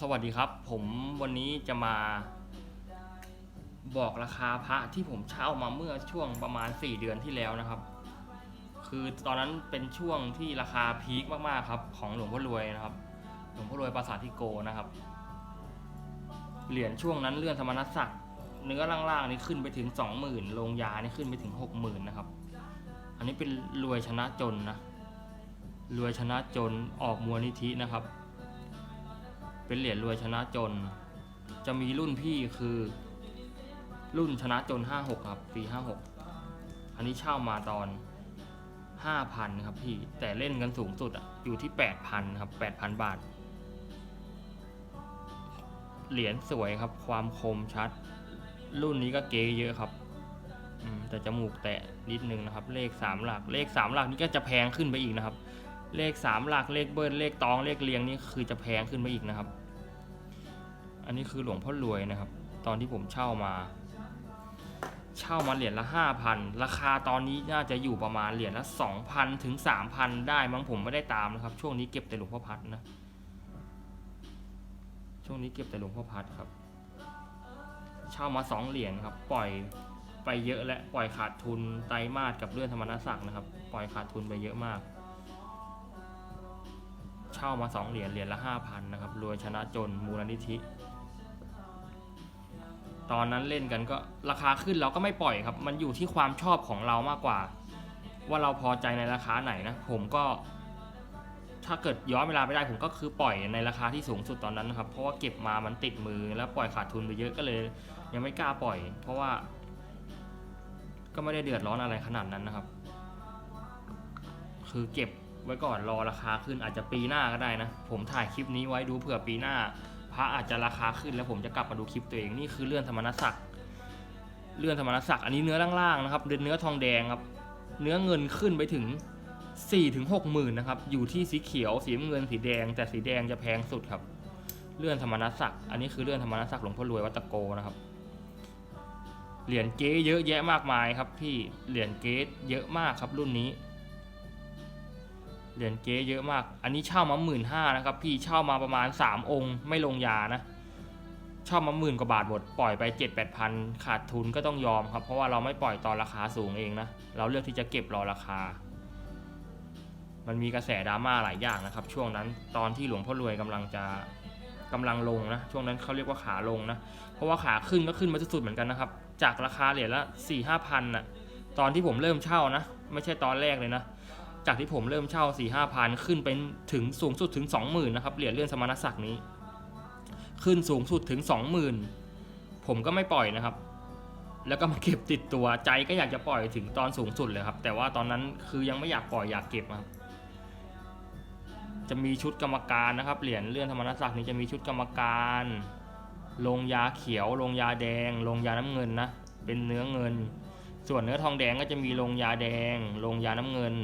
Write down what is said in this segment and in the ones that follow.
สวัสดีครับ ผมวันนี้จะมาบอกราคาพระที่ผมเช่ามาเมื่อช่วงประมาณ 4 เดือนที่แล้วนะครับ คือตอนนั้นเป็นช่วงที่ราคาพีคมากๆครับของหลวงพ่อรวยนะครับ หลวงพ่อรวยปราสาททิโกนะครับ เหรียญช่วงนั้นเลื่อนธรรมนัสศักดิ์เนื้อล่างๆนี่ขึ้นไปถึง 20,000ลงยานี่ขึ้นไปถึง 60,000นะครับ อันนี้เป็นรวยชนะจนนะรวยชนะจนออกมูลนิธินะครับ เป็นเหรียญรวยชนะจน จะมีรุ่นพี่คือ รุ่นชนะจน 56 ครับ ปี 56 อันนี้เช่ามาตอน 5,000 ครับพี่ แต่เล่นกันสูงสุดอะอยู่ที่ 8,000 ครับ 8,000 บาท เหรียญสวยครับ ความคมชัด รุ่นนี้ก็เก๋เยอะครับแต่จมูกแตะนิดนึงนะครับ เลข 3 หลัก เลข 3 หลักนี่ก็จะแพงขึ้นไปอีกนะครับ เลข 3 หลัก เลขเบิ้ลเลขตอง เลขเรียงนี่คือจะแพงขึ้นไปอีกนะครับ อันนี้คือหลวงพ่อรวยนะครับ ตอนที่ผมเช่ามา เช่ามาเหรียญละ5,000ราคาตอนนี้น่าจะอยู่ประมาณเหรียญละ2,000ถึง3,000ได้มั้งผมไม่ได้ตามนะครับ ช่วงนี้เก็บแต่หลวงพ่อพัดนะ ช่วงนี้เก็บแต่หลวงพ่อพัดครับ เช่ามาสองเหรียญครับ ปล่อยไปเยอะและปล่อยขาดทุนไตรมาสกับเลื่อนธรรมนัสศักดิ์นะครับ ปล่อยขาดทุนไปเยอะมาก เช่ามาสองเหรียญเหรียญละห้าพันนะครับรวยชนะจนมูลนิธิ ตอนนั้นเล่นกันก็ราคาขึ้นเราก็ไม่ปล่อยครับ มันอยู่ที่ความชอบของเรามากกว่า ว่าเราพอใจในราคาไหนนะ ผมก็ ถ้าเกิดย้อนเวลาไปได้ผมก็คือปล่อยในราคาที่สูงสุดตอนนั้นนะครับ เพราะว่าเก็บมามันติดมือแล้วปล่อยขาดทุนไปเยอะก็เลย ยังไม่กล้าปล่อย เพราะว่า ก็ไม่ได้เดือดร้อนอะไรขนาดนั้นนะครับ คือเก็บไว้ก่อนรอราคาขึ้นอาจจะปีหน้าก็ได้นะ ผมถ่ายคลิปนี้ไว้ดูเผื่อปีหน้า พระอาจจะราคาขึ้นแล้วผมจะกลับมาดูคลิปตัวเองนี่คือเลื่อนธรรมนัสศักเลื่อนธรรมนัสศักอันนี้เนื้อล่างๆนะครับเนื้อทองแดงครับ เนื้อเงินขึ้นไปถึง4ถึง6หมื่นนะครับอยู่ที่สีเขียวสีเงินสีแดง แต่สีแดงจะแพงสุดครับ เลื่อนธรรมนัสศักอันนี้คือเลื่อนธรรมนัสศักหลวงพ่อรวยวัตโกนะครับเหรียญเก๊เยอะแยะมากมายครับพี่เหรียญเก๊เยอะมากครับรุ่นนี้ เหรียญเก๊เยอะมาก อันนี้เช่ามาหมื่นห้านะครับ พี่เช่ามาประมาณ 3 องค์ ไม่ลงยานะเช่ามาหมื่นกว่าบาทหมดปล่อยไป 7 8พันขาดทุนก็ต้องยอมครับ เพราะว่าเราไม่ปล่อยตอนราคาสูงเองนะ เราเลือกที่จะเก็บรอราคา มันมีกระแสดราม่าหลายอย่างนะครับ ช่วงนั้นตอนที่หลวงพ่อรวยกำลังจะกำลังลงนะช่วงนั้นเขาเรียกว่าขาลงนะ เพราะว่าขาขึ้นก็ขึ้นมาสุดๆเหมือนกันนะครับ จากราคาเหรียญละ4 5พันน่ะตอนที่ผมเริ่มเช่านะ ไม่ใช่ตอนแรกเลยนะ จากที่ผมเริ่มเช่า4 5พันขึ้นไปถึงสูงสุดถึง 20,000นะครับเหรียญเลื่อนสมณศักดิ์นี้ ขึ้นสูงสุดถึง 20,000 ผมก็ไม่ปล่อยนะครับ แล้วก็มาเก็บติดตัวใจก็อยากจะปล่อยถึงตอนสูงสุดเลยครับ แต่ว่าตอนนั้นคือยังไม่อยากปล่อยอยากเก็บครับจะมีชุดกรรมการนะครับเหรียญเลื่อนธรรมนัสศักดิ์นี้จะมีชุดกรรมการลงยาเขียวลงยาแดงลงยาน้ำเงินนะเป็นเนื้อเงิน ส่วนเนื้อทองแดงก็จะมีลงยาแดงลงยาน้ำเงิน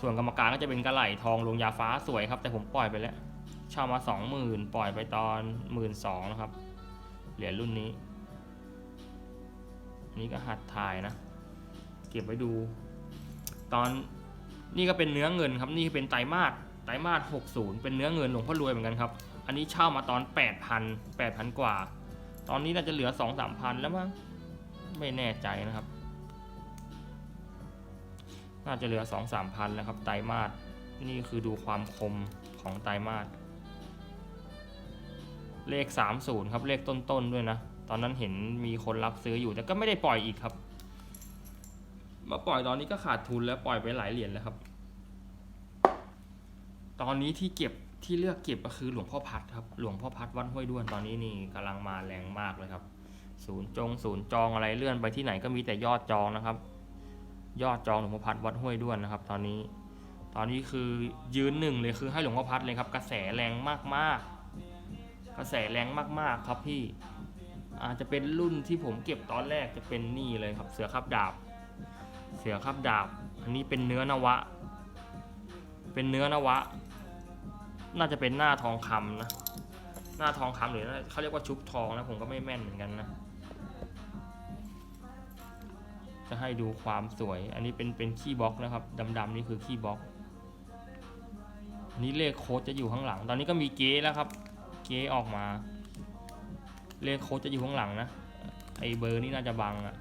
ส่วนกรรมการก็จะเป็นกระไหลทองลงยาฟ้าสวยครับ แต่ผมปล่อยไปแล้วเช่ามาสองหมื่นปล่อยไปตอนหมื่นสองนะครับ เหรียญรุ่นนี้อันนี้ก็หัดถ่ายนะ เก็บไว้ดู ตอนนี่ก็เป็นเนื้อเงินครับ นี่เป็นไตรมาสไตรมาส60 เป็นเนื้อเงินหลวงพ่อรวยเหมือนกันครับ อันนี้เช่ามาตอน 8,000 8,000 กว่า ตอนนี้น่าจะเหลือ 2 3พันแล้วมั้ง ไม่แน่ใจนะครับ น่าจะเหลือ 2 3 พันแล้วครับไตรมาสนี่คือดูความคมของไตรมาสเลข 30 ครับเลขต้นๆด้วยนะ ตอนนั้นเห็นมีคนรับซื้ออยู่แต่ก็ไม่ได้ปล่อยอีกครับ มาปล่อยตอนนี้ก็ขาดทุนแล้วปล่อยไปหลายเหรียญแล้วครับ ตอนนี้ที่เก็บที่เลือกเก็บก็คือหลวงพ่อพัดครับ หลวงพ่อพัดวัดห้วยด้วนตอนนี้นี่กำลังมาแรงมากเลยครับ ศูนย์จงศูนย์จองอะไรเลื่อนไปที่ไหนก็มีแต่ยอดจองนะครับ ยอดจองหลวงพ่อพัดวัดห้วยด้วนนะครับ ตอนนี้ ตอนนี้คือยืนหนึ่งเลยคือให้หลวงพ่อพัดเลยครับ กระแสแรงมากๆ กระแสแรงมากๆครับพี่ อาจจะเป็นรุ่นที่ผมเก็บตอนแรกจะเป็นนี่เลยครับ เสือขับดาบ เสือขับดาบ อันนี้เป็นเนื้อนวะ เป็นเนื้อนวะ น่าจะเป็นหน้าทองคำนะ หน้าทองคำหรือเขาเรียกว่าชุบทองนะผมก็ไม่แม่นเหมือนกันนะ จะให้ดูความสวย อันนี้เป็นเป็นขี้บล็อกนะครับดำๆนี่คือขี้บล็อกนี่เลขโค้ดจะอยู่ข้างหลัง ตอนนี้ก็มีเก๊แล้วครับ เก๊ออกมา เลขโค้ดจะอยู่ข้างหลังนะไอเบอร์นี่น่าจะบังอะ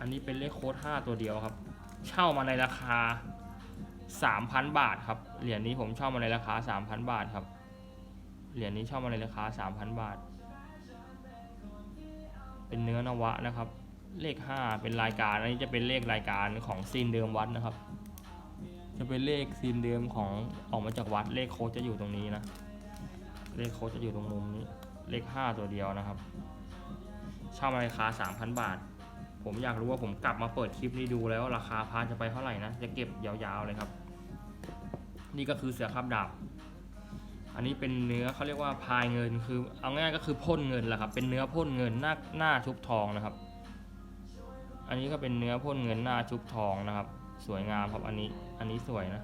อันนี้เป็นเลขโค้ด5ตัวเดียวครับ เช่ามาในราคา 3,000 บาทครับ เหรียญนี้ผมเช่ามาในราคา 3,000 บาทครับ เหรียญนี้เช่ามาในราคา 3,000 บาท เป็นเนื้อนวะนะครับ เลข 5 เป็นรายการอันนี้จะเป็นเลขรายการของซีนเดิมวัดนะครับ จะเป็นเลขซีนเดิมของออกมาจากวัด เลขโค้ดจะอยู่ตรงนี้นะ เลขโค้ดจะอยู่ตรงมุมนี้ เลข 5 ตัวเดียวนะครับเช่ามาราคา 3,000 บาท ผมอยากรู้ว่าผมกลับมาเปิดคลิปนี้ดูแล้วราคาพาจะไปเท่าไหร่นะ จะเก็บยาวๆเลยครับ นี่ก็คือเสือคาบดาบ อันนี้เป็นเนื้อเขาเรียกว่าพายเงินคือเอาง่ายๆก็คือพ่นเงินแหละครับ เป็นเนื้อพ่นเงินหน้าหน้าชุบทองนะครับ อันนี้ก็เป็นเนื้อพ่นเงินหน้าชุบทองนะครับ สวยงามครับอันนี้อันนี้สวยนะ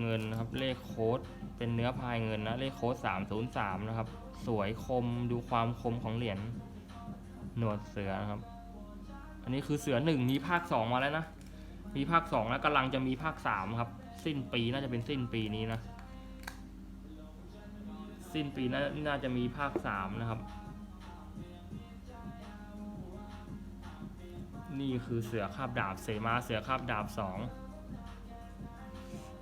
เงินนะครับเลขโค้ดเป็นเนื้อพายเงินนะเลขโค้ด303นะครับ สวยคมดูความคมของเหรียญหนวดเสือนะครับ อันนี้คือเสือหนึ่งมีภาคสองมาแล้วนะ มีภาคสองแล้วกำลังจะมีภาคสามครับ สิ้นปีน่าจะเป็นสิ้นปีนี้นะ สิ้นปีน่าน่าจะมีภาคสามนะครับ นี่คือเสือคาบดาบเสมาเสือคาบดาบสอง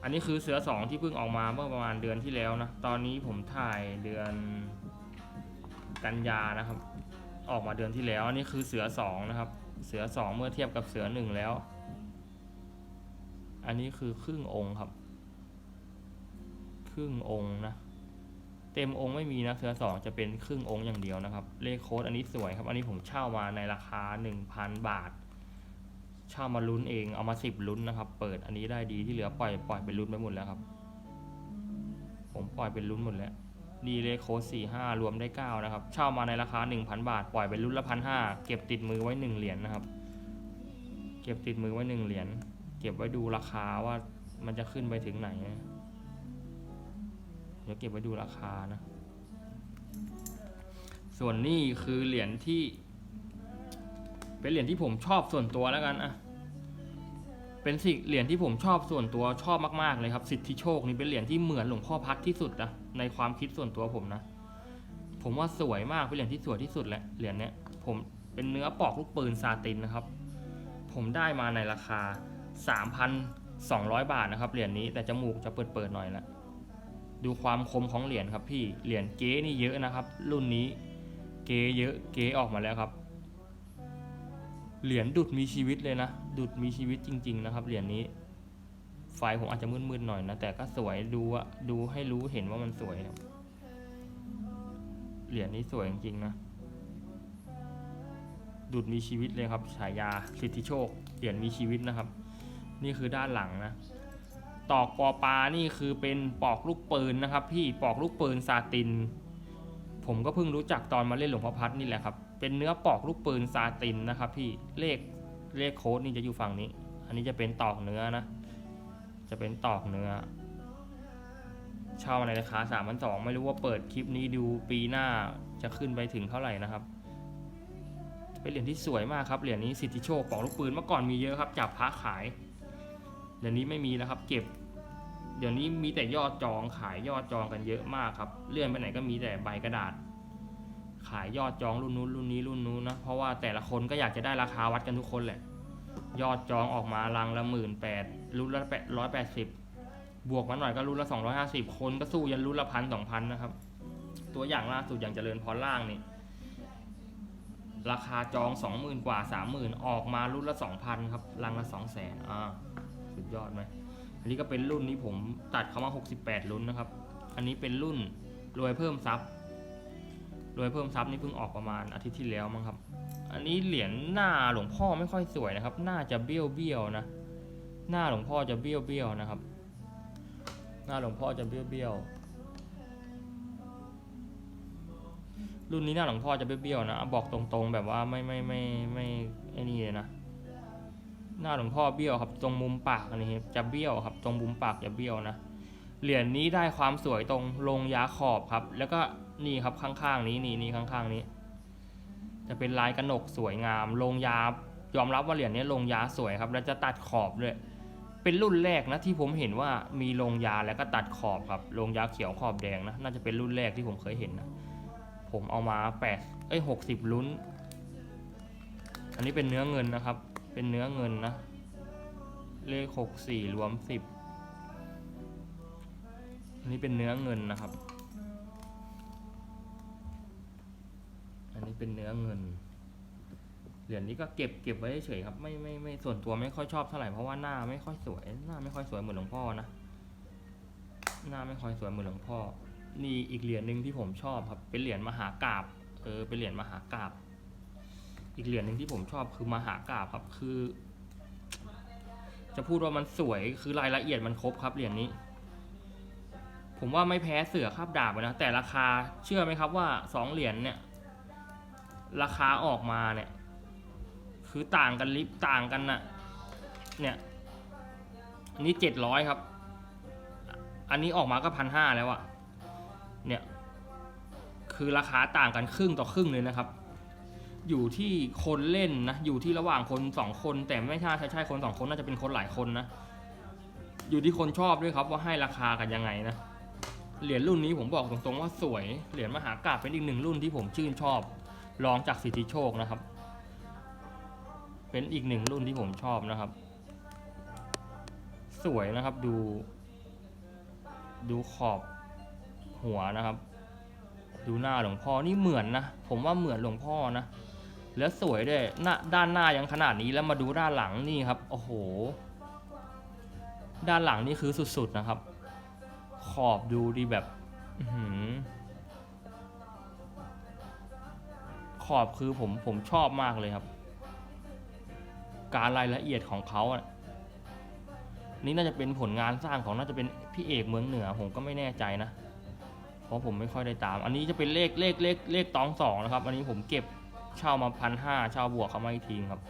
อันนี้คือเสือสองที่เพิ่งออกมาเมื่อประมาณเดือนที่แล้วนะ ตอนนี้ผมถ่ายเดือนกันยานะครับ ออกมาเดือนที่แล้ว อันนี้คือเสือสองนะครับ เสือสองเมื่อเทียบกับเสือหนึ่งแล้ว อันนี้คือครึ่งองค์ครับ ครึ่งองค์นะ เต็มองค์ไม่มีนะเสือสองจะเป็นครึ่งองค์อย่างเดียวนะครับ เลขโค้ดอันนี้สวยครับ อันนี้ผมเช่ามาในราคา 1,000 บาท เช่ามาลุ้นเองเอามาสิบลุ้นนะครับ เปิดอันนี้ได้ดีที่เหลือปล่อยปล่อยเป็นลุ้นไปหมดแล้วครับ ผมปล่อยเป็นลุ้นหมดแล้วดีเลขโค้ดสี่ห้ารวมได้เก้านะครับ เช่ามาในราคาหนึ่งพันบาท ปล่อยเป็นลุ้นละพันห้าเก็บติดมือไว้หนึ่งเหรียญนะครับ เก็บติดมือไว้หนึ่งเหรียญ เก็บไว้ดูราคาว่ามันจะขึ้นไปถึงไหนเดี๋ยวเก็บไว้ดูราคานะ ส่วนนี้คือเหรียญที่ เป็นเหรียญที่ผมชอบส่วนตัวแล้วกันอะเป็นสิเหรียญที่ผมชอบส่วนตัวชอบมากๆเลยครับ สิทธิโชคนี่เป็นเหรียญที่เหมือนหลวงพ่อพัดที่สุดนะในความคิดส่วนตัวผมนะ ผมว่าสวยมากเป็นเหรียญที่สวยที่สุดแหละเหรียญเนี้ยผมเป็นเนื้อปอกลูกปืนซาตินนะครับ ผมได้มาในราคา 3,200 บาทนะครับเหรียญนี้แต่จมูกจะเปิดๆหน่อยละดูความคมของเหรียญครับพี่เหรียญเก๊นี่เยอะนะครับ รุ่นนี้เก๊เยอะเก๊ออกมาแล้วครับ เหรียญดุดมีชีวิตเลยนะ ดุดมีชีวิตจริง ๆ นะครับเหรียญนี้ไฟผมอาจจะมืดๆหน่อยนะ แต่ก็สวยดูอะดูให้รู้เห็นว่ามันสวยครับเหรียญนี้สวยจริงๆนะดุดมีชีวิตเลยครับฉายาสิทธิโชคเหรียญมีชีวิตนะครับ นี่คือด้านหลังนะตอกปอปลานี่คือเป็นปอกลูกปืนนะครับ พี่ปอกลูกปืนซาติน ผมก็เพิ่งรู้จักตอนมาเล่นหลวงพ่อพัดนี่แหละครับ เป็นเนื้อปอกลูกปืนซาตินนะครับ พี่เลขเลขโค้ดนี่จะอยู่ฝั่งนี้ อันนี้จะเป็นตอกเนื้อนะ จะเป็นตอกเนื้อเช่าในราคา3ามพันสองไม่รู้ว่าเปิดคลิปนี้ดูปีหน้าจะขึ้นไปถึงเท่าไหร่นะครับ เป็นเหรียญที่สวยมากครับเหรียญนี้สิทธิโชคปอกลูกปืนเมื่อก่อนมีเยอะครับจับพระขาย เดี๋ยวนี้ไม่มีแล้วครับ เก็บ เดี๋ยวนี้มีแต่ยอดจองขายยอดจองกันเยอะมากครับ เลื่อนไปไหนก็มีแต่ใบกระดาษ ขายยอดจองรุ่นนู้นรุ่นนี้รุ่นนู้นนะเพราะว่าแต่ละคนก็อยากจะได้ราคาวัดกันทุกคนแหละ ยอดจองออกมารังละหมื่นแปดรุ่นละแปดร้อยแปดสิบบวกมาหน่อยก็รุ่นละสองร้อยห้าสิบคนก็สู้ยันรุ่นละพันสองพันนะครับ ตัวอย่างล่าสุดอย่างเจริญพรล่างนี่ราคาจองสองหมื่นกว่าสามหมื่นออกมารุ่นละสองพันครับรังละสองแสนอ่า สุดยอดไหมอันนี้ก็เป็นรุ่นนี้ผมตัดเข้ามา68รุ่นนะครับ อันนี้เป็นรุ่นรวยเพิ่มทรัพย์รวยเพิ่มทรัพย์นี่เพิ่งออกประมาณอาทิตย์ที่แล้วมั้งครับ อันนี้เหรียญหน้าหลวงพ่อไม่ค่อยสวยนะครับหน้าจะเบี้ยวเบี้ยวๆนะ หน้าหลวงพ่อจะเบี้ยวเบี้ยวๆนะครับ หน้าหลวงพ่อจะเบี้ยวเบี้ยวๆรุ่นนี้หน้าหลวงพ่อจะเบี้ยวเบี้ยวๆนะ บอกตรงๆแบบว่าไม่ไม่ไม่ไม่ไอ้นี่เลยนะ หน้าหลวงพ่อเบี้ยวครับ ตรงมุมปากนนี้จะเบี้ยวครับ ตรงมุมปากจะเบี้ยวนะเหรียญนี้ได้ความสวยตรงลงยาขอบครับ แล้วก็นี่ครับข้างๆนี้นี่นี่ข้างๆนี้ จะเป็นลายกระหนกสวยงามลงยายอมรับว่าเหรียญนี้ลงยาสวยครับ แล้วจะตัดขอบด้วยเป็นรุ่นแรกนะที่ผมเห็นว่ามีลงยาแล้วก็ตัดขอบครับลงยาเขียวขอบแดงนะน่าจะเป็นรุ่นแรกที่ผมเคยเห็นนะผมเอามาแปดเอ้ยหกสิบลุ้น อันนี้เป็นเนื้อเงินนะครับ เป็นเนื้อเงินนะ เลขหกสี่รวมสิบอันนี้เป็นเนื้อเงินนะครับ อันนี้เป็นเนื้อเงิน เหรียญนี้ก็เก็บเก็บไว้เฉยครับ ไม่ไม่ไม่ส่วนตัวไม่ค่อยชอบเท่าไหร่เพราะว่าหน้าไม่ค่อยสวย หน้าไม่ค่อยสวยเหมือนหลวงพ่อนะ หน้าไม่ค่อยสวยเหมือนหลวงพ่อ นี่อีกเหรียญหนึ่งที่ผมชอบครับ เป็นเหรียญมหากราบ เออ เป็นเหรียญมหากราบ อีกเหรียญหนึ่งที่ผมชอบคือมหากราบครับคือ จะพูดว่ามันสวยคือรายละเอียดมันครบครับเหรียญนี้ ผมว่าไม่แพ้เสือคาบดาบเลยนะแต่ราคาเชื่อไหมครับว่าสองเหรียญเนี่ย ราคาออกมาเนี่ย คือต่างกันลิบต่างกันนะเนี่ยอันนี้เจ็ดร้อยครับ อันนี้ออกมาก็พันห้าแล้วอะเนี่ย คือราคาต่างกันครึ่งต่อครึ่งเลยนะครับ อยู่ที่คนเล่นนะ อยู่ที่ระหว่างคนสองคน แต่ไม่ใช่ใช่คนสองคนน่าจะเป็นคนหลายคนนะ อยู่ที่คนชอบด้วยครับว่าให้ราคากันยังไงนะ เหรียญรุ่นนี้ผมบอกตรงๆว่าสวย เหรียญมหากราบเป็นอีกหนึ่งรุ่นที่ผมชื่นชอบ รองจากสิทธิโชคนะครับ เป็นอีกหนึ่งรุ่นที่ผมชอบนะครับ สวยนะครับดู ดูขอบหัวนะครับ ดูหน้าหลวงพ่อนี่เหมือนนะ ผมว่าเหมือนหลวงพ่อนะ แล้วสวยด้วยหน้าด้านหน้ายังขนาดนี้แล้วมาดูด้านหลังนี่ครับ โอ้โห ด้านหลังนี่คือสุดๆนะครับ ขอบดูดีแบบอื้อหือขอบคือผมผมชอบมากเลยครับ การรายละเอียดของเขาอะนี่น่าจะเป็นผลงานสร้างของน่าจะเป็นพี่เอกเมืองเหนือ ผมก็ไม่แน่ใจนะ เพราะผมไม่ค่อยได้ตาม อันนี้จะเป็นเลขเลขเลขเลขตองสองนะครับ อันนี้ผมเก็บ เช่ามาพันห้าเช่าบวกเขามาอีกทีครับ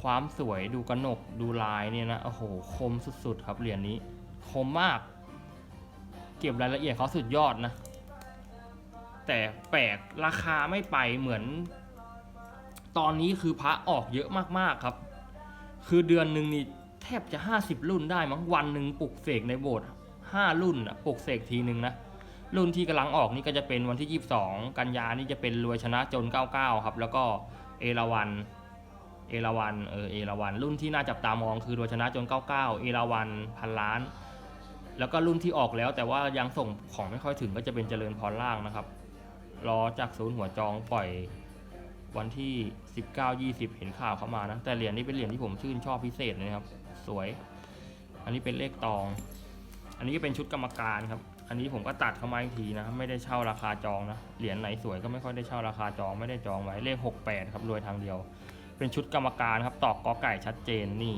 ความสวยดูกระหนกดูลายเนี่ยนะ โอ้โห คมสุดๆครับเหรียญนี้ คมมาก เก็บรายละเอียดเขาสุดยอดนะ แต่แปลกราคาไม่ไปเหมือน ตอนนี้คือพระออกเยอะมากๆครับ คือเดือนหนึ่งนี่แทบจะ 50 รุ่นได้มั้งวันหนึ่งปลุกเสกในโบสถ์5รุ่นอะปลุกเสกทีหนึ่งนะ รุ่นที่กำลังออกนี่ก็จะเป็นวันที่ 22 กันยานี่จะเป็นรวยชนะจน 99 ครับ แล้วก็เอราวันเอราวันเออเอราวันรุ่นที่น่าจับตามองคือรวยชนะจน 99 เอราวันพันล้าน แล้วก็รุ่นที่ออกแล้วแต่ว่ายังส่งของไม่ค่อยถึงก็จะเป็นเจริญพรล่างนะครับ รอจากศูนย์หัวจองปล่อยวันที่ 19-20 เห็นข่าวเข้ามานะ แต่เหรียญนี้เป็นเหรียญที่ผมชื่นชอบพิเศษนะครับ สวย อันนี้เป็นเลขตอง อันนี้ก็เป็นชุดกรรมการครับ อันนี้ผมก็ตัดเข้ามาอีกทีนะไม่ได้เช่าราคาจองนะเหรียญไหนสวยก็ไม่ค่อยได้เช่าราคาจองไม่ได้จองไว้เลข 68 ครับรวยทางเดียว เป็นชุดกรรมการครับตอกกอไก่ชัดเจนนี่